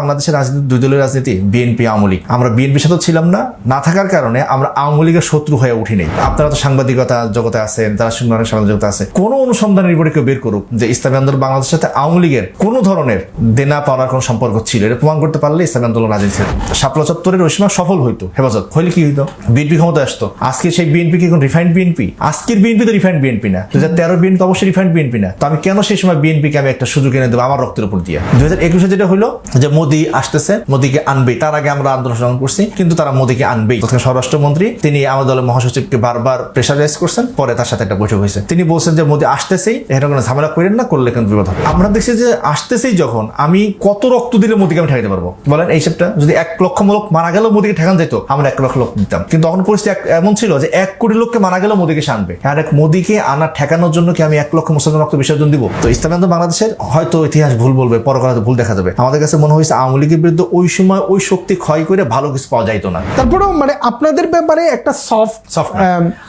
বাংলাদেশের রাজনীতি দুই দলের রাজনীতি বিএনপি আওয়ামী লীগ আমরা বিএনপির সাথে ছিলাম না না থাকার কারণে আমরা আওয়ামী লীগের শত্রু হয়ে উঠিনি আপনারা তো সাংবাদিকতা জগতে আছেন তারা সাংবাদিক সাংবাদিক জগতে আছে কোনো অনুসন্ধানের রিপোর্টে কেউ বের করুক যে ইসলামী আন্দোলন বাংলাদেশের সাথে আওয়ামী লীগের কোনো ধরনের দেনা পাওনার কোনো সম্পর্ক ছিল এটা প্রমাণ করতে পারলে ইসলামী আন্দোলন রাজনীতি শাপলা চত্বরের সময় সফল হইতো হেফাজত হইলে কি হইতো বিএনপি ক্ষমতা আসতো আজকে সেই বিএনপি কি এখন রিফাইন্ড বিএনপি আজকের বিএনপি তো রিফাইন্ড বিএনপি না দু হাজার তেরো বিএনপি অবশ্যই রিফাইন্ড বিএনপি না তো আমি কেন সেই সময় বিএনপিকে আমি একটা সুযোগ এনে দেবো আমার রক্তের উপর দিয়ে দু হাজার একুশে যেটা হলো যে মোদি আসতেছে, মোদিকে আনবে তার আগে আমরা আন্দোলন করছি, কিন্তু তারা মোদিকে আনবেই। তখন স্বরাষ্ট্রমন্ত্রী, তিনি আমাদের দলের মহাসচিবকে বারবার প্রেশারাইজ করছেন, পরে তার সাথে একটা বৈঠক হয়েছে। তিনি বলছেন যে, মোদি আসতেছেই এটা কোনো ঝামেলা করেন না, করলে কিন্তু বিপদ হবে। আমরা দেখছি যে, আসতেছেই যখন, আমি কত রক্ত দিলে মোদিকে আমি ঠেকাতে পারব? বলেন এই হিসেবটা, যদি এক লক্ষ লোক মারা গেলেও মোদিকে ঠেকান যেত, আমরা এক লক্ষ লোক দিতাম। কিন্তু তখন পরিস্থিতি এমন ছিল যে, এক কোটি লোককে মারা গেলেও মোদিকে সে আনবে। আর এক মোদিকে আনা ঠেকানোর জন্য কি আমি এক লক্ষ মুসলমান রক্ত বিসর্জন দিব? তো ইসলাম বাংলাদেশের হয়তো ইতিহাস ভুল বলবে, পরকালে ভুল দেখা যাবে। আমাদের কাছে মনে হয়েছে আওয়ামী লীগের বিরুদ্ধে ওই সময় ওই শক্তি ক্ষয় করে ভালো কিছু পাওয়া যাইতো না। তারপরেও মানে আপনাদের ব্যাপারে একটা সফট না।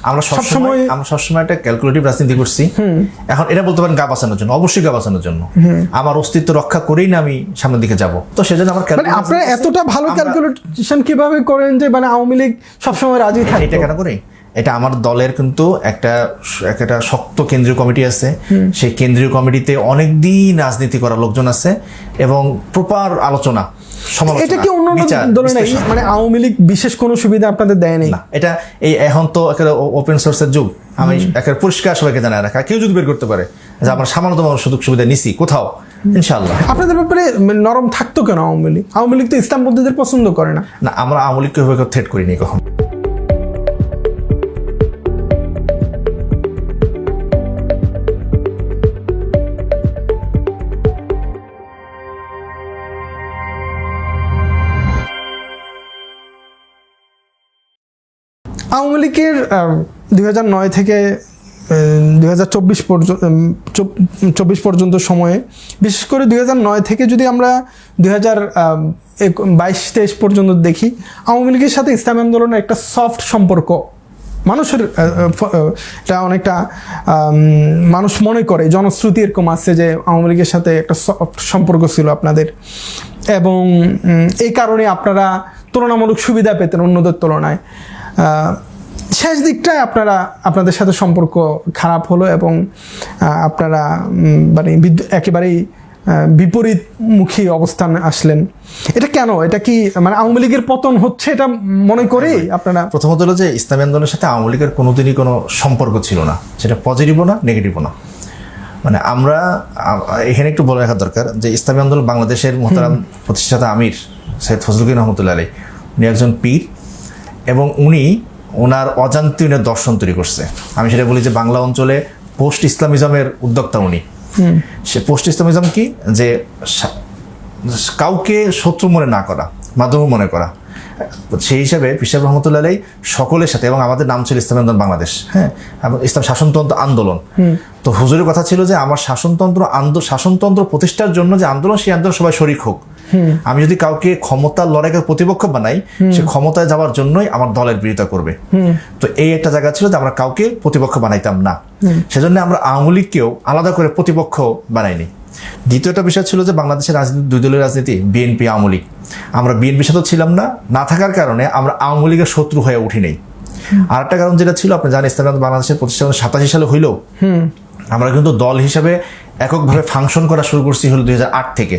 আমরা সবসময় আমরা সবসময় একটা ক্যালকুলেটিভ রাজনীতি করছি। এখন এটা বলতে পারেন গা বাঁচানোর জন্য অবশ্যই গা বাঁচানোর জন্য। আমার অস্তিত্ব রক্ষা করেই না আমি সামনের দিকে যাব। তো সেজন্য আমার মানে আপনারা এতটা ভালো ক্যালকুলেশন কীভাবে করেন যে মানে আওয়ামী লীগ সবসময় রাজি থাকে এটা কেন করি? এটা আমার দলের কিন্তু একটা একটা শক্ত কেন্দ্রীয় কমিটি আছে। সেই কেন্দ্রীয় কমিটিতে অনেক দিন রাজনীতি করা লোকজন আছে এবং প্রপার আলোচনা সমালোচনা এটা কি অন্য দলে নেই? মানে আওয়ামী লীগ বিশেষ কোনো সুবিধা আপনাদের দেয় না এটা এই এখন তো একেবারে ওপেন সোর্সের যুগ। আমি একেবারে পরিষ্কার সবাইকে জানায় রাখা কেউ যদি বের করতে পারে যে আমার সামান্যতম সুযোগ সুবিধা নিছি কোথাও? ইনশাল্লাহ আপনাদের ব্যাপারে নরম থাকতো কেন আওয়ামী লীগ? আওয়ামী লীগ তো ইসলাম পদ্ধতিদের পছন্দ করে না। না আমরা আওয়ামী লীগকে থ্রেট করিনি কখন। আওয়ামী লীগের দুই থেকে দুই হাজার চব্বিশ পর্যন্ত সময়ে, বিশেষ করে দুই থেকে যদি আমরা দুই হাজার বাইশ পর্যন্ত দেখি, আওয়ামী লীগের সাথে ইসলাম আন্দোলনের একটা সফট সম্পর্ক, মানুষের এটা অনেকটা মানুষ মনে করে, জনশ্রুতি এরকম আছে যে আওয়ামী লীগের সাথে একটা সফট সম্পর্ক ছিল আপনাদের। এবং এই কারণে আপনারা তুলনামূলক সুবিধা পেতেন অন্যদের তুলনায়। শেষ দিকটায় আপনারা আপনাদের সাথে সম্পর্ক খারাপ হলো এবং আপনারা মানে একেবারেই বিপরীতমুখী অবস্থান আসলেন। এটা কেন? এটা কি মানে আওয়ামী লীগের পতন হচ্ছে এটা মনে করেই আপনারা? প্রথমত হলো যে ইসলামী আন্দোলনের সাথে আওয়ামী লীগের কোনোদিনই কোনো সম্পর্ক ছিল না। সেটা পজিটিভও না নেগেটিভও না। মানে আমরা এখানে একটু বলে রাখা দরকার যে ইসলামী আন্দোলন বাংলাদেশের মোহতারাম প্রতিষ্ঠাতা আমির সৈয়দ ফজলুদ্দিন রহমতুল্লাহ আলী উনি একজন পীর। এবং উনি ওনার অজান্তে উনি দর্শন তৈরি করছে। আমি সেটা বলি যে বাংলা অঞ্চলে পোস্ট ইসলামিজমের উদ্যোক্তা উনি। সে পোস্ট ইসলামিজম কি? যে কাউকে শত্রু মনে না করা মাধ্যম মনে করা। সেই হিসাবে পিসাব রহমতুল্লাহ আলাই সকলের সাথে এবং আমাদের নাম ছিল ইসলাম আন্দোলন বাংলাদেশ হ্যাঁ? এবং ইসলাম শাসনতন্ত্র আন্দোলন। তো হুজুরের কথা ছিল যে আমার শাসনতন্ত্র আন্দোলন শাসনতন্ত্র প্রতিষ্ঠার জন্য যে আন্দোলন সেই আন্দোলন সবাই শরিক হোক। আমি যদি কাউকে ক্ষমতার লড়াইকে প্রতিপক্ষ বানাই সে ক্ষমতায় যাওয়ার জন্যই আমার দলের বিরোধিতা করবে। তো এই একটা জায়গা ছিল যে আমরা কাউকে প্রতিপক্ষ বানাইতাম না। সেজন্য আমরা আওয়ামী লীগকেও আলাদা করে প্রতিপক্ষ বানাইনি। দ্বিতীয়টা বিষয় ছিল যে বাংলাদেশের রাজনীতি দুই দলের রাজনীতি বিএনপি আওয়ামী লীগ। আমরা বিএনপির সাথে ছিলাম না। না থাকার কারণে আমরা আওয়ামী লীগের শত্রু হয়ে উঠিনি আর একটা কারণ যেটা ছিল আপনি জানেন ইসলাম বাংলাদেশের প্রতিষ্ঠা সাতাশি সালে হইলেও আমরা কিন্তু দল হিসাবে এককভাবে ফাংশন করা শুরু করছি হলো দুই হাজার আট থেকে।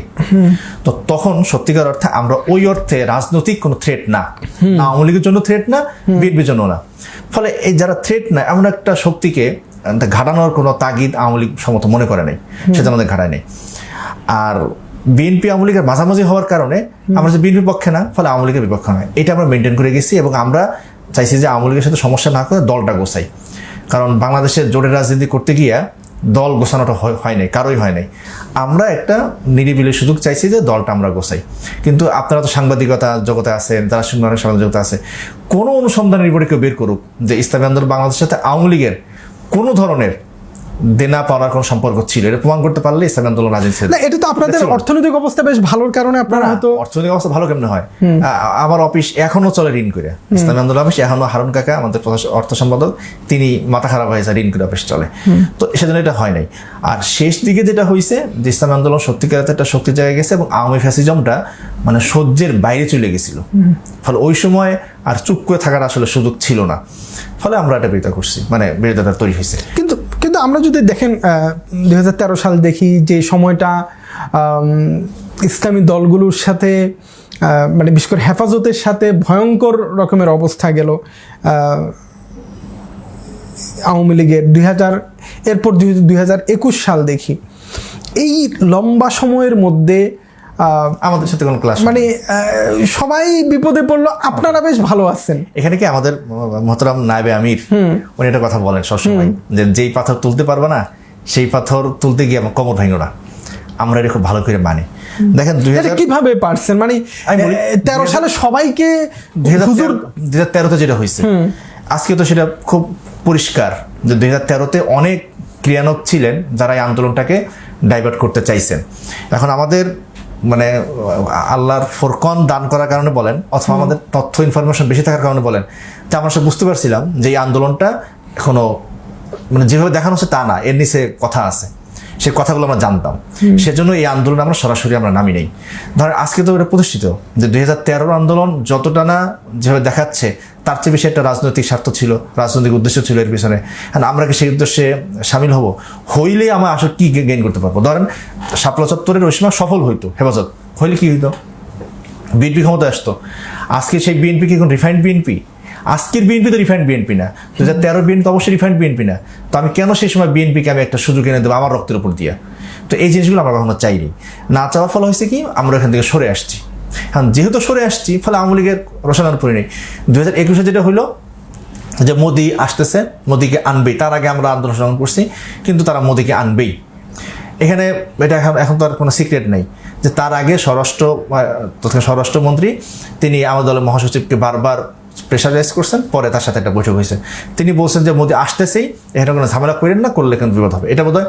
তো তখন সত্যিকার অর্থে আমরা ওই অর্থে রাজনৈতিক কোনো থ্রেট না। না আওয়ামী লীগের জন্য থ্রেট না বিএনপির জন্য না। ফলে এই যারা থ্রেট না এমন একটা শক্তিকে ঘাটানোর কোনো তাগিদ আওয়ামী লীগ সমত মনে করে নাই। সেটা আমাদের ঘাটায় নেই। আর বিএনপি আওয়ামী লীগের মাঝামাঝি হওয়ার কারণে আমরা যে বিএনপির পক্ষে না ফলে আওয়ামী লীগের বিপক্ষে নয়। এটা আমরা মেনটেন করে গেছি এবং আমরা চাইছি যে আওয়ামী লীগের সাথে সমস্যা না করে দলটা গোছাই। কারণ বাংলাদেশের জোটের রাজনীতি করতে গিয়া দল গোছানোটা হয় নাই, কারোই হয় নাই। আমরা একটা নিরিবিলি সুযোগ চাইছি যে দলটা আমরা গোছাই। কিন্তু আপনারা তো সাংবাদিকতা জগতে আছেন, তারা সুন্দর সাংবাদিক জগতে আছে। কোনো অনুসন্ধানের রিপোর্টে কেউ বের করুক যে ইসলামী আন্দোলন বাংলাদেশের সাথে আওয়ামী লীগের কোনো ধরনের দেনা পাওয়ার কোনো সম্পর্ক ছিল? এটা প্রমাণ করতে পারলে ইসলামী আন্দোলন রাজনীতি ছেড়ে না এটা তো আপনাদের অর্থনৈতিক অবস্থা বেশ ভালোর কারণে আপনারা হয়তো অর্থনৈতিক অবস্থা ভালো কেমনে হয়? আমার অফিস এখনও চলে ঋণ করে। ইসলামী আন্দোলন অফিস এখনও হারুন কাকা আমাদের অর্থ সম্পাদক তিনি মাথা খারাপ হয়েছে ঋণ করে অফিস চলে। তো সেজন্য এটা হয় নাই। আর শেষ দিকে যেটা হয়েছে যে ইসলামী আন্দোলন সত্যিকার একটা শক্তির জায়গায় গেছে এবং আওয়ামী ফ্যাসিজমটা মানে সহ্যের বাইরে চলে গেছিল। ফলে ওই সময় আর চুপ করে থাকার আসলে সুযোগ ছিল না। ফলে আমরা এটা বিরোধিতা করছি মানে বিরোধিতা তৈরি হয়েছে কিন্তু কিন্তু আমরা যদি দেখেন দু হাজার তেরো সাল দেখি যে সময়টা ইসলামী দলগুলোর সাথে মানে বিশেষ করে হেফাজতের সাথে ভয়ঙ্কর রকমের অবস্থা গেল। আওয়ামী লীগের দুই হাজার, এরপর দুই হাজার একুশ সাল দেখি। এই লম্বা সময়ের মধ্যে আমাদের সাথে কোনো ক্লাস মানে সবাই বিপদে পড়ল আপনারা বেশ ভালো আছেন। এখানে কি আমাদের মহতরাম নাইবে আমির? উনি একটা কথা বলেন সবসময় যে যেই পাথর তুলতে পারবে না সেই পাথর তুলতে গিয়ে আমার কোমর ভাঙো না আমরা এটা খুব ভালো করে মানি। দেখেন দুই হাজার কীভাবে পারছেন? মানে তেরো সালে সবাইকে দুই হাজার তেরোতে যেটা হয়েছে আজকে তো সেটা খুব পরিষ্কার যে দুই হাজার তেরোতে অনেক ক্রিয়ানক ছিলেন যারা এই আন্দোলনটাকে ডাইভার্ট করতে চাইছেন। এখন আমাদের মানে আল্লাহর ফোরকন দান করার কারণে বলেন অথবা আমাদের তথ্য ইনফরমেশন বেশি থাকার কারণে বলেন। তা আমরা সব বুঝতে পারছিলাম যে এই আন্দোলনটা এখনও মানে যেভাবে দেখানো হচ্ছে তা না এর নিচে কথা আছে। সে কথাগুলো আমরা জানতাম। সেজন্য এই আন্দোলন আমরা সরাসরি আমরা নামি নেই। ধরেন আজকে তো এটা প্রতিষ্ঠিত যে দুই হাজার তেরোর আন্দোলন যতটা না যেভাবে দেখাচ্ছে তার চেয়ে বেশি একটা রাজনৈতিক স্বার্থ ছিল রাজনৈতিক উদ্দেশ্য ছিল এর পিছনে। আমরা কি সেই উদ্দেশ্যে সামিল হব? হইলে আমরা আসলে কি গেইন করতে পারব? ধরেন শাপলা চত্বরের ওই সময় সফল হইতো হেফাজত। হইলে কি হইতো? বিএনপি ক্ষমতা আসতো। আজকে সেই বিএনপি কি এখন রিফাইন্ড বিএনপি? আজকের বিএনপি তো রিফাইন্ড বিএনপি না। দু হাজার তেরো বিএনপি অবশ্যই রিফাইন্ড বিএনপি না। তো আমি কেন সেই সময় বিএনপিকে আমি একটা সুযোগ এনে দেবো আমার রক্তের উপর দিয়া? তো এই জিনিসগুলো আমরা কখনো চাইনি। না চাওয়ার ফলে হয়েছে কি? আমরা এখান থেকে সরে আসছি। এখন যেহেতু সরে আসছি, ফলে আওয়ামী লীগের রসায়ন পড়ে নেই। দু হাজার একুশে যেটা হলো যে মোদি আসতেছে, মোদিকে আনবেই। তার আগে আমরা আন্দোলন সংগ্রাম করছি, কিন্তু তারা মোদিকে আনবেই। এখানে এটা এখন এখন তো আর কোনো সিক্রেট নেই। যে তার আগে স্বরাষ্ট্র তথা স্বরাষ্ট্রমন্ত্রী, তিনি আমাদের দলের মহাসচিবকে বারবার প্রেশারাইজ করছেন, পরে তার সাথে একটা বৈঠক হয়েছে। তিনি বলছেন যে, মোদি আসতেছেই, এখানে কোনো ঝামেলা করেন না, করলে কিন্তু বিপদ হবে। এটা বোধহয়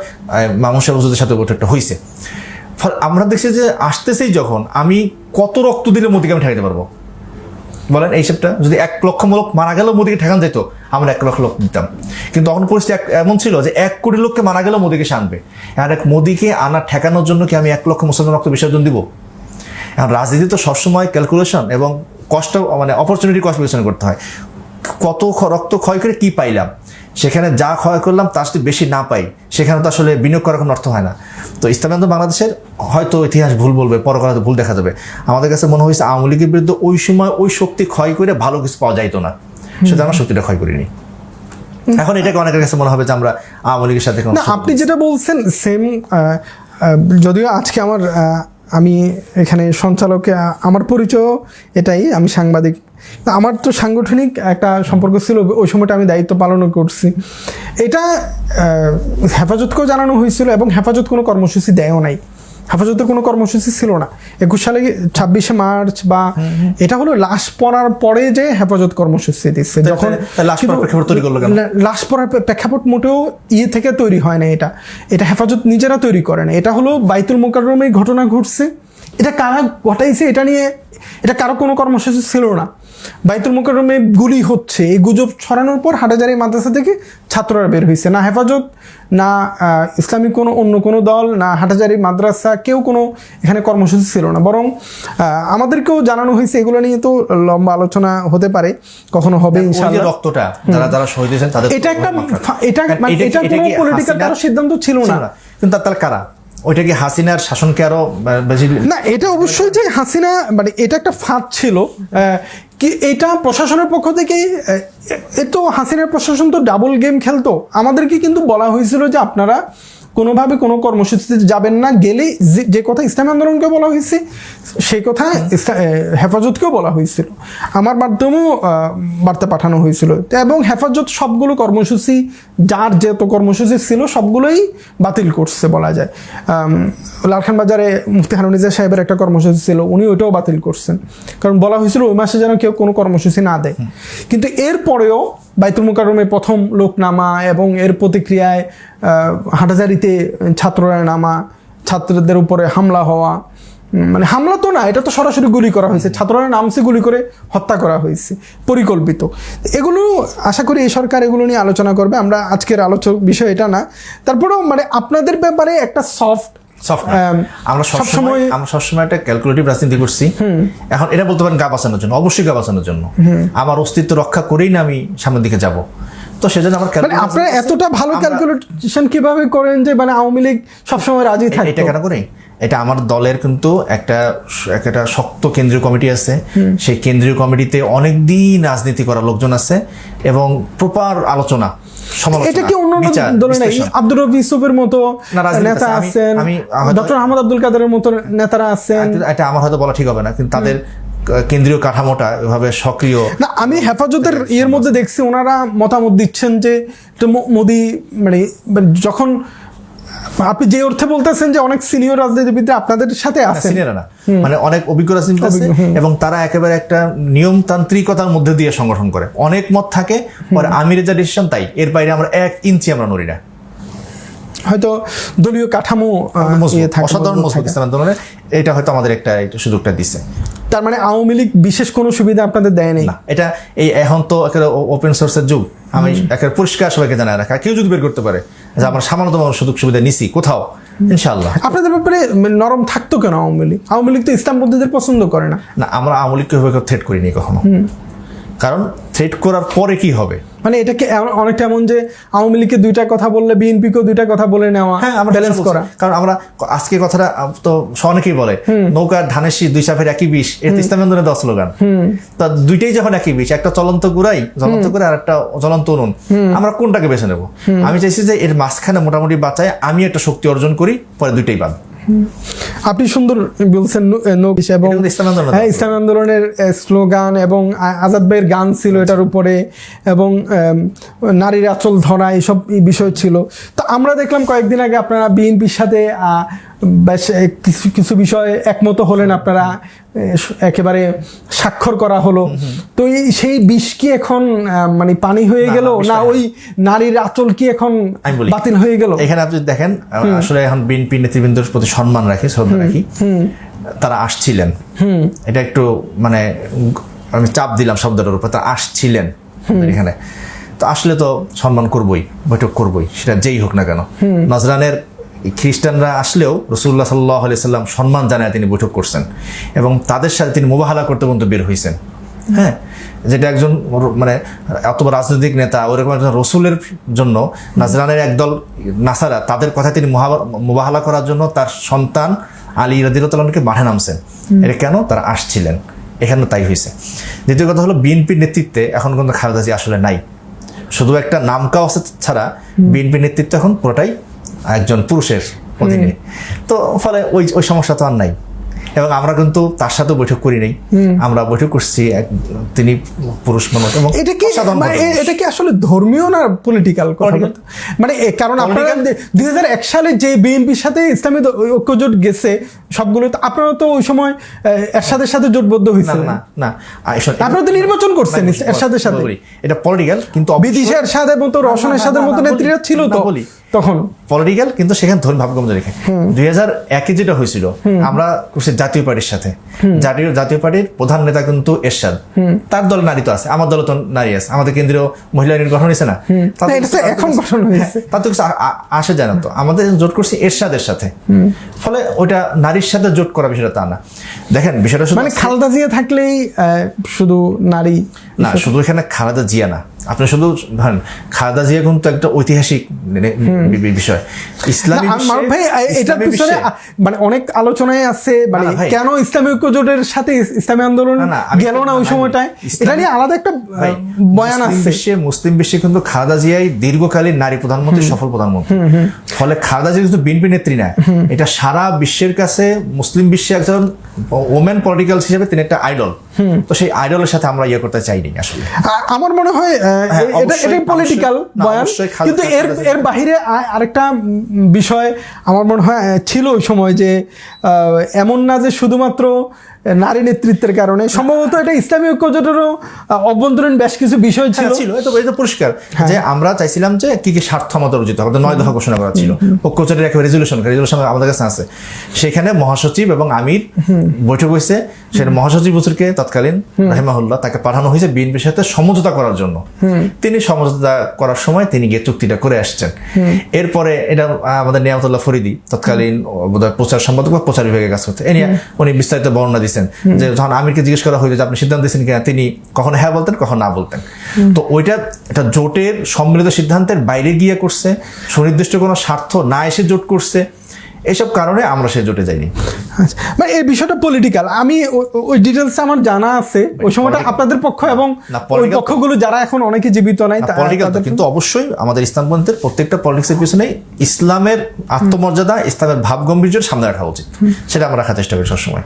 মামুন সাহেব সাথে বৈঠকটা হয়েছে। ফলে, আমরা দেখছি যে, আসতেছেই যখন, আমি কত রক্ত দিলে মোদিকে আমি ঠেকাতে পারব? বলেন এই হিসেবটা, যদি এক লক্ষ লোক মারা গেলেও মোদিকে ঠেকান যেত, আমরা এক লক্ষ লোক দিতাম। কিন্তু তখন পরিস্থিতি এমন ছিল যে, এক কোটি লোককে মারা গেলেও মোদিকে সানবে আর এক মোদিকে আনা, ঠেকানোর জন্য কি আমি এক লক্ষ মুসলমান রক্ত বিসর্জন দিব? এখন রাজনীতি তো সবসময় ক্যালকুলেশন এবং কষ্ট মানে অপরচুনিটি কষ্ট বিবেচনা করতে হয়। কত রক্ত ক্ষয় করে কি পাইলাম? সেখানে যা ক্ষয় করলাম তার যদি বেশি না পাই। সেখানে তো আসলে বিনিয়োগ করার কোনো অর্থ হয় না। তো ইসলামী বাংলাদেশের হয়তো ইতিহাস ভুল বলবে পরকালে ভুল দেখা যাবে। আমাদের কাছে মনে হয়েছে আওয়ামী লীগের বিরুদ্ধে ওই সময় ওই শক্তি ক্ষয় করে ভালো কিছু পাওয়া যাইতো না। সেটা আমরা শক্তিটা ক্ষয় করিনি। এখন এটাকে অনেকের কাছে মনে হবে যে আমরা আওয়ামী লীগের সাথে আপনি যেটা বলছেন সেম যদিও আজকে আমার আমি এখানে সঞ্চালকে আমার পরিচয় এটাই, আমি সাংবাদিক। আমার তো সাংগঠনিক একটা সম্পর্ক ছিল, ওই সময়টা আমি দায়িত্ব পালনও করছি। এটা হেফাজতকেও জানানো হয়েছিল এবং হেফাজত কোনো কর্মসূচি দেয়ও নাই। হেফাজতের কোনো কর্মসূচি ছিল না। একুশ সালে ছাব্বিশে মার্চ বা এটা হলো লাশ পড়ার পরে যে হেফাজত কর্মসূচি দিচ্ছে। যখন লাশ পড়ার প্রেক্ষাপট মোটেও ইয়ে থেকে তৈরি হয় না এটা। এটা হেফাজত নিজেরা তৈরি করে না। এটা হলো বাইতুল মোকাররমে ঘটনা ঘটছে। এটা কারা ঘটাইছে এটা নিয়ে এটা কারও কোনো কর্মসূচি ছিল না। বাইতুল মোকাররমে গুলি হচ্ছে। এই গুজব ছড়ানোর পর হাটাজারি মাদ্রাসা থেকে ছাত্ররা বের হয়েছে। না হেফাজত না ইসলামিক কোনো অন্য কোনো দল না হাটাজারি মাদ্রাসা কেউ কোনো এখানে কর্মসূচি ছিল না। বরং আমাদেরকেও জানানো হয়েছে এগুলো নিয়ে তো লম্বা আলোচনা হতে পারে কখনো হবে ইনশাআল্লাহ। রক্তটা যারা যারা শহীদ হয়েছেন তাদের এটা একটা এটা মানে এটা এটা কোনো পলিটিক্যাল কারও সিদ্ধান্ত ছিল না। কিন্তু তার কারা? ওইটা কি হাসিনার শাসনকে আরও বেশি না এটা অবশ্যই যে হাসিনা মানে এটা একটা ফাঁদ ছিল। আহ, কি এটা প্রশাসনের পক্ষ থেকে, এ তো হাসিনার প্রশাসন তো ডাবল গেম খেলতো। আমাদেরকে কিন্তু বলা হয়েছিল যে আপনারা কোনোভাবে কোনো কর্মসূচিতে যাবেন না গেলে যে- কথা ইসলামী আন্দোলনকে বলা হয়েছে, সেই কথা হেফাজতকেও বলা হয়েছিল। আমার মাধ্যমেও বার্তা পাঠানো হয়েছিল। এবং হেফাজত সবগুলো কর্মসূচি, যার যত কর্মসূচি ছিল, সবগুলোই বাতিল করছে বলা যায়। লালখান বাজারে মুফতি হারুনিজা সাহেবের একটা কর্মসূচি ছিল উনি ওইটাও বাতিল করছেন। কারণ বলা হয়েছিল ওই মাসে যেন কেউ কোনো কর্মসূচি না দেয়। কিন্তু এরপরেও বাইতুল মুকাররমে প্রথম লোক নামা এবং এর প্রতিক্রিয়ায় হাটাজারিতে ছাত্ররা নামা ছাত্রদের উপরে হামলা হওয়া মানে হামলা তো না এটা তো সরাসরি গুলি করা হয়েছে। ছাত্ররা নামছে গুলি করে হত্যা করা হয়েছে পরিকল্পিত। এগুলো আশা করি এই সরকার এগুলো নিয়ে আলোচনা করবে। আমরা আজকের আলোচক বিষয় এটা না। তারপরেও মানে আপনাদের ব্যাপারে একটা সফট আমরা সবসময় আমরা সবসময় একটা ক্যালকুলেটিভ রাজনীতি করছি। এখন এটা বলতে পারেন গা বাঁচানোর জন্য অবশ্যই গা বাঁচানোর জন্য। আমার অস্তিত্ব রক্ষা করেই না আমি সামনের দিকে যাব। তো সেজন্য আমার মানে আপনারা এতটা ভালো ক্যালকুলেশন কীভাবে করেন যে মানে আওয়ামী লীগ সবসময় রাজি থাকে এটা কেন করি? এটা আমার দলের কিন্তু একটা একটা শক্ত কেন্দ্রীয় কমিটি আছে। সেই কেন্দ্রীয় কমিটিতে অনেক দিন রাজনীতি করা লোকজন আছে এবং প্রপার আলোচনা। এটা কি অন্য বিচার, দলে নাই? আব্দুর রবি ইউসুফের মতো নেতা আমি- আছেন ডক্টর আহমদ আব্দুল কাদেরের মতো নেতারা আছেন। এটা- আমার হয়তো বলা ঠিক হবে না কিন্তু তাদের কেন্দ্রীয় কাঠামোটা এভাবে সক্রিয় না আমি হেফাজতের ইয়ের মধ্যে দেখছি ওনারা মতামত দিচ্ছেন যে মোদি মানে মানে যখন আপনি যে অর্থে বলতেছেন যে অনেক সিনিয়র রাজনীতিবিদরা আপনাদের সাথে আছেন। সিনিয়র না। মানে অনেক অভিজ্ঞ রাজনীতি আছে এবং তারা একেবারে একটা নিয়মতান্ত্রিকতার মধ্যে দিয়ে সংগঠন করে। অনেক মত থাকে পরে আমিরের যা ডিসিশন তাই এর বাইরে আমরা এক ইঞ্চি আমরা নড়ি না। হয়তো দলীয় কাঠামো অসাধারণ মজবুত ইসলাম আন্দোলনের এটা হয়তো আমাদের একটা সুযোগটা দিছে। তার মানে আওয়ামী লীগ বিশেষ কোনো সুবিধা আপনাদের দেয় নাই? না এটা এই এখন তো একেবারে ওপেন সোর্সের যুগ। আমি একেবারে পরিষ্কার সবাইকে জানায় রাখা। কেউ যদি বের করতে পারে যে আমরা সামান্যতম সুযোগ সুবিধা নিছি কোথাও? ইনশাআল্লাহ। আপনাদের ব্যাপারে নরম থাকতো কেন আওয়ামী লীগ? আওয়ামী লীগ তো ইসলামপন্থীদের পছন্দ করে না। না আমরা আওয়ামী লীগকে থ্রেট করিনি কখনো। কারণ থ্রেট করার পরে কি হবে? মানে এটা কি এমন- অনেকটা এমন যে আওয়ামী লীগকে দুইটা কথা বললে বিএনপিকেও দুইটা কথা বলে নেওয়া হ্যাঁ আমরা ব্যালেন্স করা। কারণ আমরা আজকে কথাটা তো অনেকেই বলে নৌকার ধানের শীষ দুই সাফের একই বিষ এর ইসলাম আন্দোলনের দশ স্লোগান। তা দুইটাই যখন একই বিষ একটা চলন্ত গুড়াই জ্বলন্ত গুড়াই আর একটা জ্বলন্ত উনুন আমরা কোনটাকে বেছে নেব? আমি চাইছি যে এর মাঝখানে মোটামুটি বাঁচায় আমি একটা শক্তি অর্জন করি পরে দুইটাই বাদ। আপনি সুন্দর বলছেন নৌ- এবং ইসলাম আন্দোলনের হ্যাঁ স্লোগান এবং আজাদ ভাইয়ের গান ছিল এটার উপরে এবং নারীর আচল ধরা এসব বিষয় ছিল। তো আমরা দেখলাম কয়েকদিন আগে আপনারা বিএনপির সাথে কিছু কিছু বিষয়ে একমত হলেন আপনারা একেবারে স্বাক্ষর করা হলো। তো এই সেই বিষ কি এখন মানে পানি হয়ে গেল? না। ওই নারীর আঁচল কি এখন বাতিল হয়ে গেল? এখানে আপনি দেখেন আসলে এখন বিএনপি নেতৃবৃন্দের প্রতি সম্মান রাখি শ্রদ্ধা রাখি। তারা আসছিলেন। এটা একটু মানে আমি চাপ দিলাম শব্দটার উপর তারা আসছিলেন এখানে। তো আসলে তো সম্মান করবই বৈঠক করবই সেটা যেই হোক না কেন। নজরানের খ্রিস্টানরা আসলেও রসুল্লাহ সাল্লাহ আলি সাল্লাম সম্মান জানায় তিনি বৈঠক করছেন এবং তাদের সাথে তিনি মোবাহালা করতে পর্যন্ত বের হয়েছেন হ্যাঁ? যেটা একজন মানে অথবা রাজনৈতিক নেতা ওরকম একজন রসুলের জন্য নাজরানের একদল নাসারা তাদের কথা তিনি মোবাহালা করার জন্য তার সন্তান আলী রাদিরতলানকে মাঠে নামছেন। এটা কেন? তারা আসছিলেন। এখানে তাই হয়েছে দ্বিতীয় কথা হলো বিএনপির নেতৃত্বে এখন কিন্তু খালেদা আসলে নাই। শুধু একটা নামকা অবস্থা ছাড়া বিএনপির নেতৃত্ব এখন পুরোটাই একজন পুরুষের অধীনে। তো ফলে ওই ওই সমস্যা তো আর নাই। এবং আমরা কিন্তু তার সাথে বৈঠক করি নাই। আমরা বৈঠক করছি এক তিনি পুরুষ মানুষ এবং এটা কি মানে এটা কি আসলে ধর্মীয় না পলিটিক্যাল মানে কারণ আপনারা দুই হাজার এক সালে যে বিএনপির সাথে ইসলামী ঐক্যজোট গেছে সবগুলো তো আপনারা তো ওই সময় এরশাদের সাথে জোটবদ্ধ হয়েছিল না না আপনারা তো নির্বাচন করছেন এরশাদের সাথে। এটা পলিটিক্যাল কিন্তু বিদিশা এরশাদ এবং তো রওশন না, এরশাদের মতো নেত্রীরা ছিল তো বলি। তখন। পলিটিক্যাল কিন্তু সেখানে ধর্ম ভাবগম্য রেখে দুই হাজার একে যেটা হয়েছিল আমরা জাতীয় পার্টির সাথে। জাতীয় জাতীয় পার্টির প্রধান নেতা কিন্তু এরশাদ। তার দলে নারী তো আছে আমার দলে তো নারী আছে আমাদের কেন্দ্রীয় মহিলা নির্বাচন হয়েছে না। না, এটা তো এখন গঠন হয়েছে। হ্যাঁ, তাতে কিছু আসে জানা তো। আমাদের জোট করছি এরশাদের সাথে। ফলে ওটা নারীর সাথে জোট করা বিষয়টা তা না। দেখেন বিষয়টা শুধু মানে খালদা জিয়া থাকলেই শুধু নারী না শুধু এখানে খালেদা জিয়া না। আপনি শুধু ধরেন খালেদা জিয়া কিন্তু একটা ঐতিহাসিক নে- বিষয়। ইসলামী না, ভাই এ- এটার পিছনে মানে অনেক আলোচনায় আছে মানে না। কেন ইসলামী ঐক্য জোটের সাথে ইসলামী আন্দোলন গেল না ওই সময়টায়? এটা নিয়ে আলাদা একটা বয়ান মুসলিম আছে। বিশ্বে মুসলিম বিশ্বে কিন্তু খালেদা জিয়াই দীর্ঘকালীন নারী প্রধানমন্ত্রী সফল প্রধানমন্ত্রী। ফলে খালেদা জিয়া কিন্তু বিএনপি নেত্রী না। এটা সারা বিশ্বের কাছে মুসলিম বিশ্বে একজন ওমেন পলিটিক্যাল হিসেবে তিনি একটা আইডল তো সেই আইডলের সাথে আমরা ইয়ে করতে চাইনি আসলে। আমার মনে হয় আহ, হ্যাঁ, এটা পলিটিক্যাল। বয়ান। কিন্তু এর এর বাহিরে আরেকটা বিষয় আমার মনে হয় ছিল ওই সময় যে আহ, এমন না যে শুধুমাত্র নারী নেতৃত্বের কারণে। সম্ভবত এটা ইসলামী ঐক্যজোটেরও অভ্যন্তরীণ বেশ কিছু বিষয় ছিল। হ্যাঁ, ছিল এটা এটা পরিষ্কার। যে আমরা চাইছিলাম যে কি কি স্বার্থ আমাদের অর্জিত আমাদের নয় দফা ঘোষণা করা ছিল। ঐক্যচরের একটা রেজলিউশন রেজলিউশন আমাদের কাছে আছে। সেখানে মহাসচিব এবং আমির বৈঠক হয়েছে। সেটা মহাসচিব বছরকে তৎকালীন রাহিমাহুল্লাহ তাকে পাঠানো হয়েছে বিএনপির সাথে সমঝোতা করার জন্য। তিনি সমঝোতা করার সময় তিনি গিয়ে চুক্তিটা করে আসছেন। এরপরে এটা আমাদের নিয়ামতুল্লাহ ফরিদি তৎকালীন প্রচার সম্পাদক বা প্রচার বিভাগে কাজ করতে এ নিয়ে উনি বিস্তারিত বর্ণনা দিচ্ছেন যে যখন আমিরকে জিজ্ঞেস করা হইল যে আপনি সিদ্ধান্ত দিয়েছেন কিনা তিনি কখনো হ্যাঁ বলতেন কখনো না বলতেন। তো ওইটা একটা জোটের সম্মিলিত সিদ্ধান্তের বাইরে গিয়ে করছে সুনির্দিষ্ট কোনো স্বার্থ না এসে জোট করছে এইসব কারণে আমরা সে জোটে যাইনি। মানে এই বিষয়টা পলিটিক্যাল আমি ওই ডিটেলস আমার জানা আছে। ওই সময়টা আপনাদের পক্ষ এবং ওই পক্ষগুলো যারা এখন অনেকে জীবিত নাই কিন্তু অবশ্যই আমাদের ইসলামপন্থের প্রত্যেকটা পলিটিক্সের পিছনে ইসলামের আত্মমর্যাদা ইসলামের ভাব গম্ভীর্যের সামনে রাখা উচিত। সেটা আমরা রাখার চেষ্টা করি সবসময়।